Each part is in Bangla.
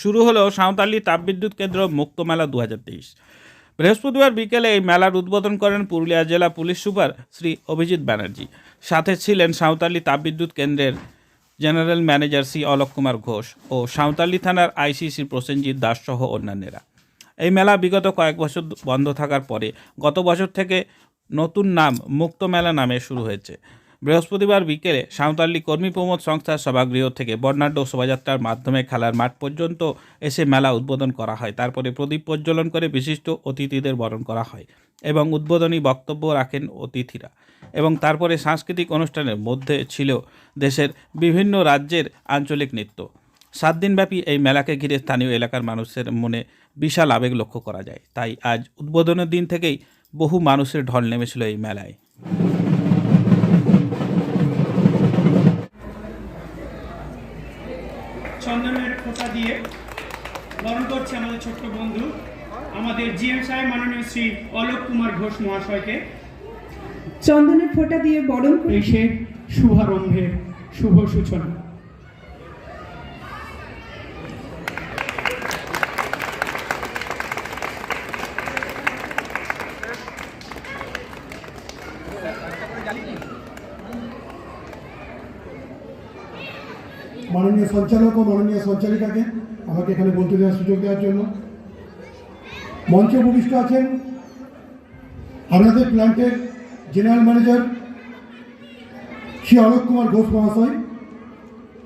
শুরু হলো সাঁওতালি তাপবিদ্যুৎ কেন্দ্র মুক্ত মেলা দু হাজার তেইশ। বৃহস্পতিবার বিকেলে এই মেলার উদ্বোধন করেন পুরুলিয়া জেলা পুলিশ সুপার শ্রী অভিজিৎ ব্যানার্জি। সাথে ছিলেন সাঁওতালি তাপবিদ্যুৎ কেন্দ্রের জেনারেল ম্যানেজার শ্রী অলোক কুমার ঘোষ ও সাঁওতালি থানার আইসিসি প্রসেনজিৎ দাস সহ অন্যান্যরা। এই মেলা বিগত কয়েক বছর বন্ধ থাকার পরে গত বছর থেকে নতুন নাম মুক্ত মেলা নামে শুরু হয়েছে। বৃহস্পতিবার বিকেলে সাঁওতালি কর্মী প্রমোদ সংস্থার সভাগৃহ থেকে বর্ণাঢ্য শোভাযাত্রার মাধ্যমে খেলার মাঠ পর্যন্ত এসে মেলা উদ্বোধন করা হয়। তারপরে প্রদীপ প্রজ্বলন করে বিশিষ্ট অতিথিদের বরণ করা হয় এবং উদ্বোধনী বক্তব্য রাখেন অতিথিরা। এবং তারপরে সাংস্কৃতিক অনুষ্ঠানের মধ্যে ছিল দেশের বিভিন্ন রাজ্যের আঞ্চলিক নৃত্য। সাত দিনব্যাপী এই মেলাকে ঘিরে স্থানীয় এলাকার মানুষের মনে বিশাল আবেগ লক্ষ্য করা যায়। তাই আজ উদ্বোধনের দিন থেকেই বহু মানুষের ঢল নেমেছিল এই মেলায়। ফোঁটা দিয়ে বরণ করছে আমাদের ছোট্ট বন্ধু আমাদের জিএম সাহেব মাননীয় শ্রী অলোক কুমার ঘোষ মহাশয়কে। চন্দনের ফোঁটা দিয়ে বরণ করে সে শুভারম্ভের শুভ সূচনা। মাননীয় সঞ্চালক ও মাননীয় সঞ্চালিকাকে আমাকে এখানে বলতে দেওয়ার সুযোগ দেওয়ার জন্য। মঞ্চে উপবিষ্ট আছেন আপনাদের প্ল্যান্টের জেনারেল ম্যানেজার শ্রী অলোক কুমার ঘোষ মহাশয়,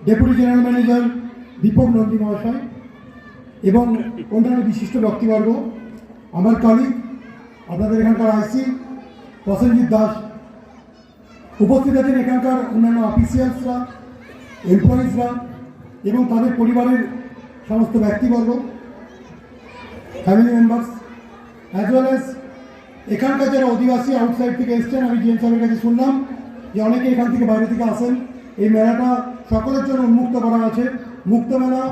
deputy general manager Dipak Nandi মহাশয় এবং অন্যান্য বিশিষ্ট ব্যক্তিবর্গ, আমার কলিগ আপনাদের এখানকার আইসি প্রসেনজিৎ দাস। উপস্থিত আছেন এখানকার অন্যান্য অফিসিয়ালসরা এমপ্লয়িজরা এবং তাদের পরিবারের সমস্ত ব্যক্তিবর্গ family members as well as এখানকার যারা অধিবাসী আউটসাইড থেকে এসছেন, আমি জিএম সাহেবের কাছে শুনলাম যে অনেকে এখান থেকে বাইরে থেকে আসেন। এই মেলাটা সকলের জন্য উন্মুক্ত করা আছে। মুক্ত মেলা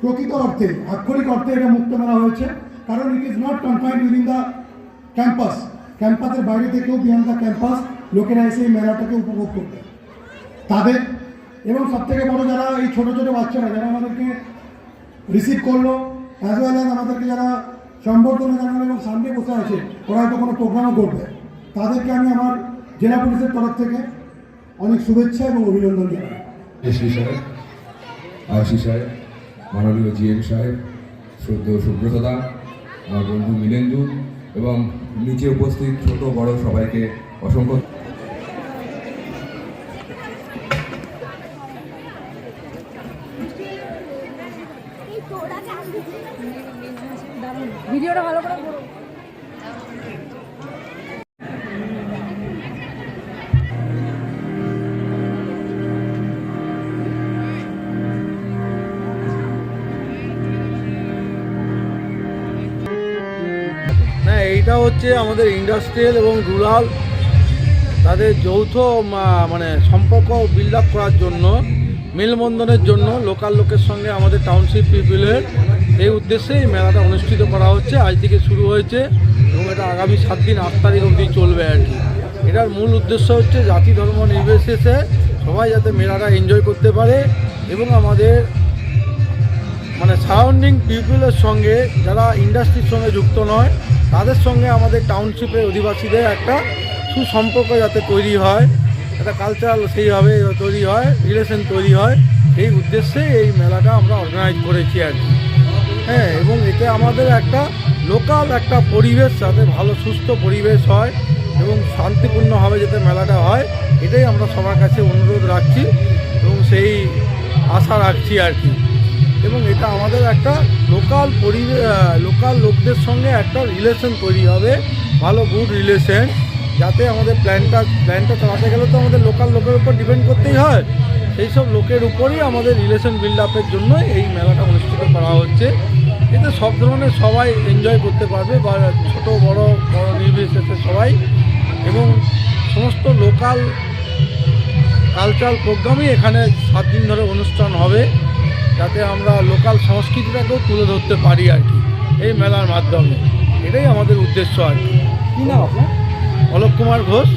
প্রকৃত অর্থে, আক্ষরিক অর্থে এটা মুক্ত মেলা হয়েছে। কারণ it is not confined within the campus ক্যাম্পাসের বাইরে থেকেও বিয়ন্ড দ্য ক্যাম্পাস লোকেরা এসে এই মেলাটাকে উপভোগ করবে তাদের এবং সব থেকে বড় যারা এই ছোট ছোট বাচ্চারা যারা আমাদেরকে রিসিভ করল অ্যাজ ওয়েল অ্যাজ আমাদেরকে যারা সম্বর্ধনা জানালো এবং সামনে বসে আছে ওরা হয়তো কোনো প্রোগ্রামও করবে। তাদেরকে আমি আমার জেলা পুলিশের তরফ থেকে অনেক শুভেচ্ছা এবং অভিনন্দন জানাই। এসপি সাহেব আইসি সাহেব, মাননীয় জিএম সাহেব, শ্রদ্ধ সুব্রত দা, আমার বন্ধু মিলেন্দু এবং নিচে উপস্থিত ছোট বড় সবাইকে অসংখ্য ভিডিওটা ভালো করে এইটা হচ্ছে আমাদের ইন্ডাস্ট্রিয়াল এবং রুরাল তাদের যৌথ মানে সম্পর্ক বিল্ড করার জন্য, মেলবন্ধনের জন্য লোকাল লোকের সঙ্গে আমাদের টাউনশিপ পিপিলের এই উদ্দেশ্যে এই মেলাটা অনুষ্ঠিত করা হচ্ছে। আজ থেকে শুরু হয়েছে এবং এটা আগামী সাত দিন, আট তারিখ অবধি চলবে আর কি। এটার মূল উদ্দেশ্য হচ্ছে জাতি ধর্ম নির্বিশেষে সবাই যাতে মেলাটা এনজয় করতে পারে এবং আমাদের মানে সারাউন্ডিং পিপুলের সঙ্গে যারা ইন্ডাস্ট্রির সঙ্গে যুক্ত নয়, তাদের সঙ্গে আমাদের টাউনশিপের অধিবাসীদের একটা সুসম্পর্ক যাতে তৈরি হয়, একটা কালচারাল সেইভাবে তৈরি হয় রিলেশন তৈরি হয় এই উদ্দেশ্যে এই মেলাটা আমরা অর্গানাইজ করেছি আর কি। হ্যাঁ এবং এতে আমাদের একটা লোকাল একটা পরিবেশ যাতে ভালো, সুস্থ পরিবেশ হয় এবং শান্তিপূর্ণভাবে যাতে মেলাটা হয়, এটাই আমরা সবার কাছে অনুরোধ রাখছি এবং সেই আশা রাখছি আর কি। এবং এটা আমাদের একটা লোকাল পরিবেশ লোকাল লোকদের সঙ্গে একটা রিলেশন তৈরি হবে, ভালো গুড রিলেশন যাতে আমাদের প্ল্যানটা প্ল্যানটা চালাতে গেলে তো আমাদের লোকাল লোকের উপর ডিপেন্ড করতেই হয়। সেই সব লোকের উপরই আমাদের রিলেশন বিল্ড আপের জন্য এই মেলাটা অনুষ্ঠিত করা হচ্ছে। এতে সব ধরনের সবাই এনজয় করতে পারবে বা ছোট বড় বড় নির্বিশেষে সবাই। এবং সমস্ত লোকাল কালচারাল প্রোগ্রামই এখানে সাত দিন ধরে অনুষ্ঠান হবে যাতে আমরা লোকাল সংস্কৃতিটাকেও তুলে ধরতে পারি আর কি এই মেলার মাধ্যমে। এটাই আমাদের উদ্দেশ্য আর কি। কি নাম আপনার? অলোক কুমার ঘোষ।